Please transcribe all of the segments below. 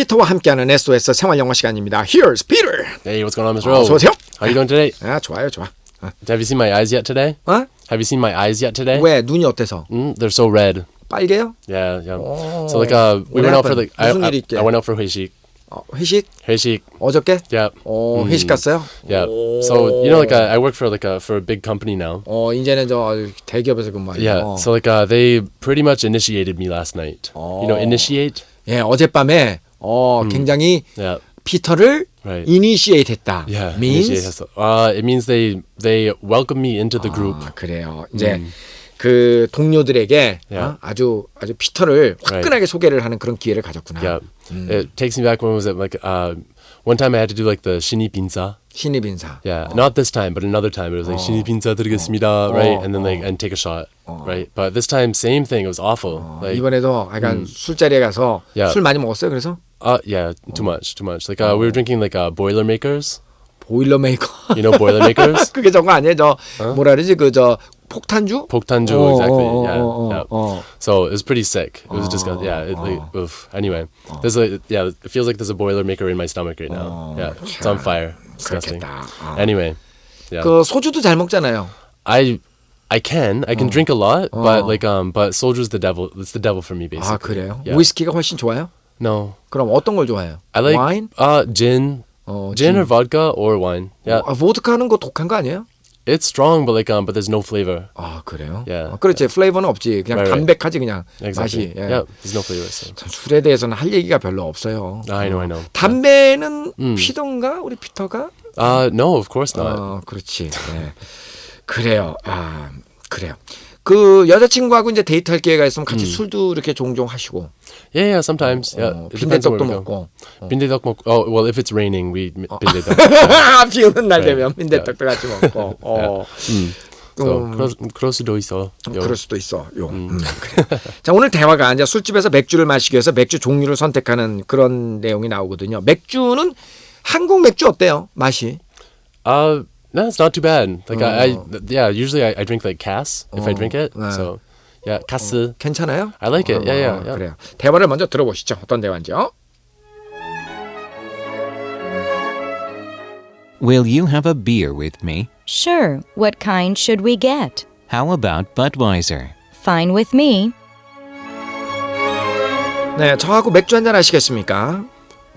피터와 함께하는 SOS 생활 영어 시간입니다. Here's Peter. Hey, what's going on, Mr. 어서 Rose? 오세요. How you doing today? 아 좋아요, 좋아. 어? Have you seen my eyes yet today? 어? Have you seen my eyes yet today? 왜 눈이 어때서? Mm, they're so red. 빨개요? Yeah, yeah. so like uh, we What went out for happened? like I, 무슨 I, 일이 있게? I went out for 회식. 어, 회식 회식. 어저께? Yeah. 어, 회식 갔어요? Yeah. So you know, like uh, I work for like a for a big company now. 어, 이제는 저 대기업에서 근무하는. Yeah. 어. So like uh, they pretty much initiated me last night. You know, initiate. 예, 어젯밤에 어, 굉장히 Yeah. 피터를 Right. 이니시에이트 했다. Yeah. means initiate has- Uh, it means they they welcome me into the group. 아, 그래요. 이제 그 동료들에게 어? Yeah. 아주 아주 피터를 화끈하게 소개를 하는 그런 기회를 가졌구나. Yeah. It takes me back when was it like uh, one time I had to do like the 신입 인사. 신입 인사. Yeah, not this time, but another time. It was like 신입 인사 드리겠습니다, right? And then like and take a shot, right? But this time, same thing. It was awful. Like, 이번에도 약간 술자리에 가서 Yeah. 술 많이 먹었어요. 그래서 uh, yeah, too much, too much. Like uh, we were drinking like uh, Boilermakers. 보일러메이커. You know Boilermakers? 그게 저거 아니에요? 저 뭐라 그러지? 그 저 폭탄주? 폭탄주, 어, exactly. 어, yeah, 어, 어, yeah. 어. So it was pretty sick. It was just yeah. It, like, oof. Anyway, there's a yeah. It feels like there's a Boilermaker in my stomach right now. Yeah, it's on fire. Disgusting. 그렇겠다. 어. Anyway, yeah. 그 소주도 잘 먹잖아요. I I can I can drink a lot, but like um, but soldier's the devil. It's the devil for me basically. 아 그래요? Yeah. 위스키가 훨씬 좋아요? No, 그럼 어떤 걸 좋아해요? I like 와인? uh gin, 어, gin or vodka or wine. Yeah, 아, 보드카는 거 독한 거 아니에요? it's strong, but like um, but there's no flavor. 아 그래요? Yeah. 어, 그렇지 플레이버는 없지 그냥 Right, right. 담백하지 그냥 Exactly. 맛이 예. Yeah, there's no flavor. So. 참, 술에 대해서는 할 얘기가 별로 없어요. I know, I know. 담배는 피던가 우리 피터가? Uh, no, of course not. 어 그렇지. 네. 그래요. 아 그래요. 그 여자친구하고 이제 데이트할 기회가 있으면 같이 술도 이렇게 종종 하시고 Yeah, yeah, sometimes. Yeah, 어, it depends on 빈대떡도 where we go. 먹고 빈대떡 먹고. Oh, well, if it's raining, we m 빈대떡. 비 오는 날 네. 되면 빈대떡도 같이 먹고 어 So 그럴, 그럴 수도 있어. 요. 그럴 수도 있어. 요. 음, 그래. 자 오늘 대화가 이제 술집에서 맥주를 마시기 위해서 맥주 종류를 선택하는 그런 내용이 나오거든요. 맥주는 한국 맥주 어때요? 맛이? Uh, no, it's not too bad. Like I, I, yeah, usually I, I drink like Cass if I drink it. 네. So, yeah, Cass. 괜찮아요? I like it. 어, Yeah, yeah, 어, yeah. 그래요. 대화를 먼저 들어보시죠. 어떤 대화인지요? Will you have a beer with me? Sure. What kind should we get? How about Budweiser? Fine with me. 네, 저하고 맥주 한잔 하시겠습니까?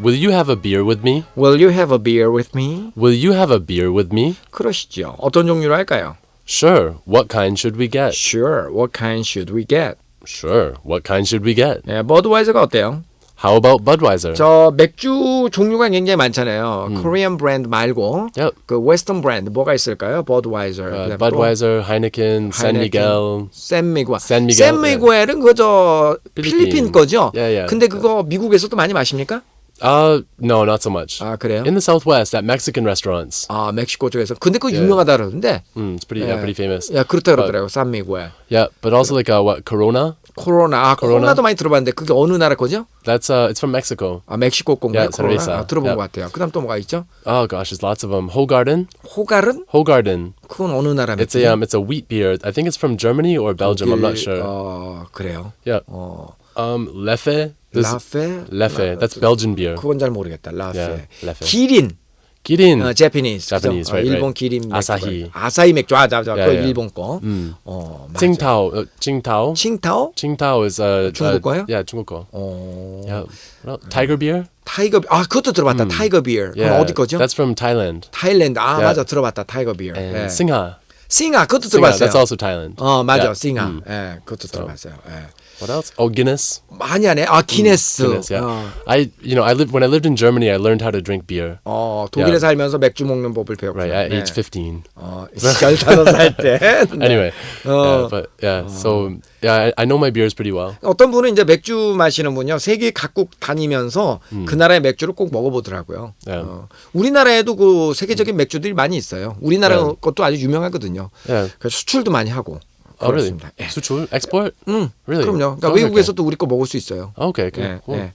Will you have a beer with me? Will you have a beer with me? Will you have a beer with me? 그러시죠. 어떤 종류로 할까요? Sure. What kind should we get? Sure. What kind should we get? Sure. What kind should we get? 네, 버드와이저가 어때요? How about Budweiser? 저 맥주 종류가 굉장히 많잖아요. 코리안 브랜드 말고 Yep. 그 웨스턴 브랜드 뭐가 있을까요? 버드와이저. Uh, Budweiser, Heineken, San Miguel. 샌미구엘. San Miguel, 샌미구엘은 그저 필리핀 필리핀. 거죠? Yeah, yeah. 근데 그거 미국에서도 많이 마십니까? Uh, no, not so much. 아, 그래요? In the Southwest, at Mexican restaurants. 아, 멕시코 쪽에서. 근데 그거 유명하다 그러는데. Mm, it's pretty, yeah, pretty famous. 야, 그렇다 그러더라고요. 샌미구엘. Yeah, but also like uh, what Corona? 코로나. 아, 코로나도 많이 들어봤는데 그게 어느 나라 거죠? That's uh, it's from Mexico. 아, 멕시코 건가요? Yeah, 코로나. cerveza. 아, 들어본 Yeah. 것 같아요. 그다음 또 뭐가 있죠? Oh gosh, there's lots of them. Hogarden, 호가른? Hogarden. 그건 어느 나라 It's a um, it's a wheat beer. I think it's from Germany or Belgium. I'm not sure. 어, 그래요. Yeah. 어, Um, Leffe. There's- 라페? Leffe. That's Belgian beer. 그건 잘 모르겠다. 라페. Yeah, 라페. 기린. Kirin. 어, 제피니스. Japanese? 어, right, 일본 right. 기린 맥주. 아사히. 아사히 맥주. 아, 자, 자, Yeah, 그거 yeah. 일본 거. 어, 맞아. Tsingtao. Uh, Tsingtao. 칭타오? Tsingtao is uh, 중국 uh, 거예요? Yeah, 중국 거. 어, Yeah. Else? Tiger beer. 타이거 아, 그것도 들어봤다. 타이거 비어. Yeah. 어디 거죠? That's from Thailand. 타일랜드. 아, Yeah. 맞아. 들어봤다. 타이거 비어. And 예. Singha. 싱아 그것도 Singha. 들어봤어요. That's also Thailand. 어, 맞아. Yeah. Mm. 예, 그것도 들어봤어요. 예. What else? Oh, Guinness. 많이 하네. 아, 기네스. Guinness. Yeah. 어, I you know I lived when I lived in Germany. I learned how to drink beer. 어, 독일에 Yeah. 살면서 맥주 먹는 법을 배웠고. Right at age 15. 어, 15살 때. 네. Anyway. Oh. Yeah, but yeah. So yeah, I, I know my beers pretty well. 어떤 분은 이제 맥주 마시는 분요 세계 각국 다니면서 그 나라의 맥주를 꼭 먹어보더라고요. 네. 어, 우리나라에도 그 세계적인 맥주들이 많이 있어요. 우리나라 네. 것도 아주 유명하거든요. Yeah. 그래서 수출도 많이 하고 Oh? 그렇습니다. 예. 수출 export? 음, Really? 그럼요. 그러니까 Oh, 외국에서도 우리 거 먹을 수 있어요. Okay. Okay. 예. 예.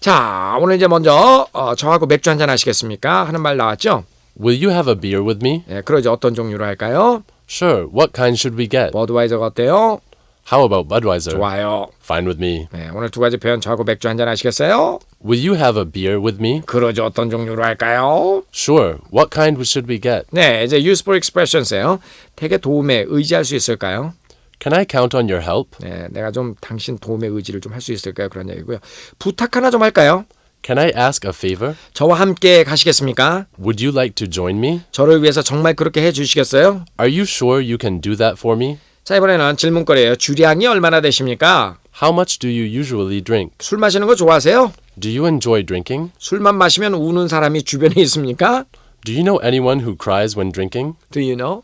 자, 오늘 이제 먼저 어, 저하고 맥주 한 잔 하시겠습니까? 하는 말 나왔죠? Will you have a beer with me? 예, 그러죠. 어떤 종류로 할까요? Sure. What kind should we get? 버드와이저가 어때요? How about Budweiser? 좋아요. Fine with me. 네, 오늘 두 가지 표현 저하고 맥주 한 잔 하시겠어요? Will you have a beer with me? 그러죠. 어떤 종류로 할까요? Sure. What kind should we get? 네, 이제 useful expressions예요. 되게 도움에 의지할 수 있을까요? Can I count on your help? 네, 내가 좀 당신 도움에 의지를 좀 할 수 있을까요? 그런 얘기고요. 부탁 하나 좀 할까요? Can I ask a favor? 저와 함께 가시겠습니까? Would you like to join me? 저를 위해서 정말 그렇게 해 주시겠어요? Are you sure you can do that for me? 자, 이번에는 질문거리예요. 주량이 얼마나 되십니까? How much do you usually drink? 술 마시는 거 좋아하세요? Do you enjoy drinking? 술만 마시면 우는 사람이 주변에 있습니까? Do you know anyone who cries when drinking? Do you know?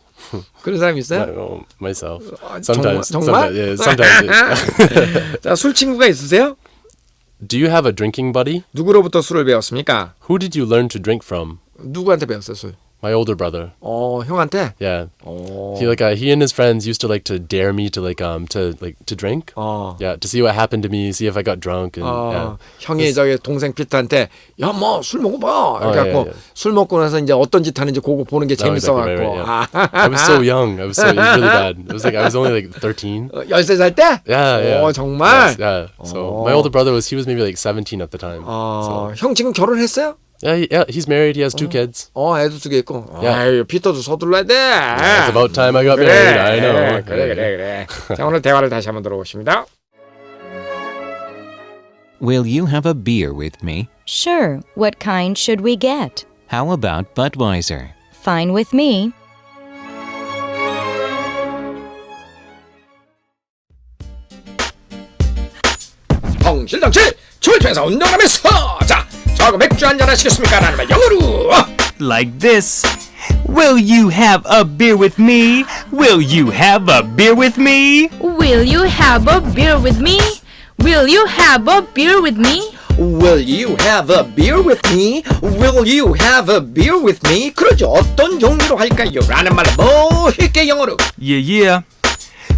그런 사람 있어요? myself. Sometimes, 정말? sometimes, yeah, sometimes. 자, 술 친구가 있으세요? Do you have a drinking buddy? 누구로부터 술을 배웠습니까? Who did you learn to drink from? 누구한테 배웠어요, 술? My older brother. 어, 형한테? Yeah. 어. He like uh, he and his friends used to like to dare me to like um to like to drink. 어. Yeah, to see what happened to me, see if I got drunk and 어, yeah. 형이 저기 동생 피터한테 야 뭐 술 먹어봐 이렇게 어, 갖고 예, 예. 술 먹고 나서 이제 어떤 짓 하는지 그거 보는 게 No, 재밌어 exactly, 갖고 right, right, yeah. I was so young. I was so it was really bad. It was like I was only like 13. 13살 때? Yeah, yeah. 오, 정말? Yes, yeah. So my older brother was he was maybe like 17 at the time. 어, 형 지금 결혼했어요? Yeah, he- yeah, he's married. He has two kids. 어, 애도 두 개 있고. 야. 아유, 피터도 서둘러야 돼. It's about time I got 그래, married. I know. 그래, 그래, 그래. 자, 오늘 대화를 다시 한번 들어보십니다. Will you have a beer with me? Sure. What kind should we get? How about Budweiser? Fine with me. 덩실덩실 춤을 추면서 운동하면서 자, 저 하고 맥주 한잔 하시겠습니까? 라는 말 영어로 like this. Will you have a beer with me? Will you have a beer with me? Will you have a beer with me? Will you have a beer with me? Will you have a beer with me? Will you have a beer with me? 그러죠. 어떤 종류로 할까요? 라는 말로 멋있게 영어로 Yeah, yeah.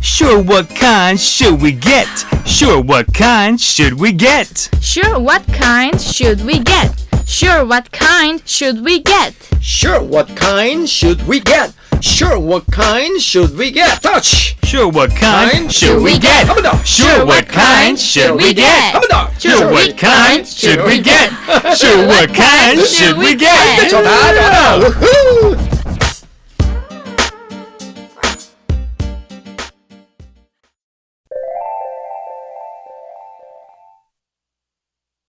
Sure, what kind should we get? Sure, what kind should we get? Sure, what kind should we get? Sure, what kind should we get? Sure, what kind should we get? Sure, what kind should we get? Touch! Sure, what kind should we get? Sure, what kind should we get? Sure, what kind should we get? Sure, what kind should we get? 找他，找他！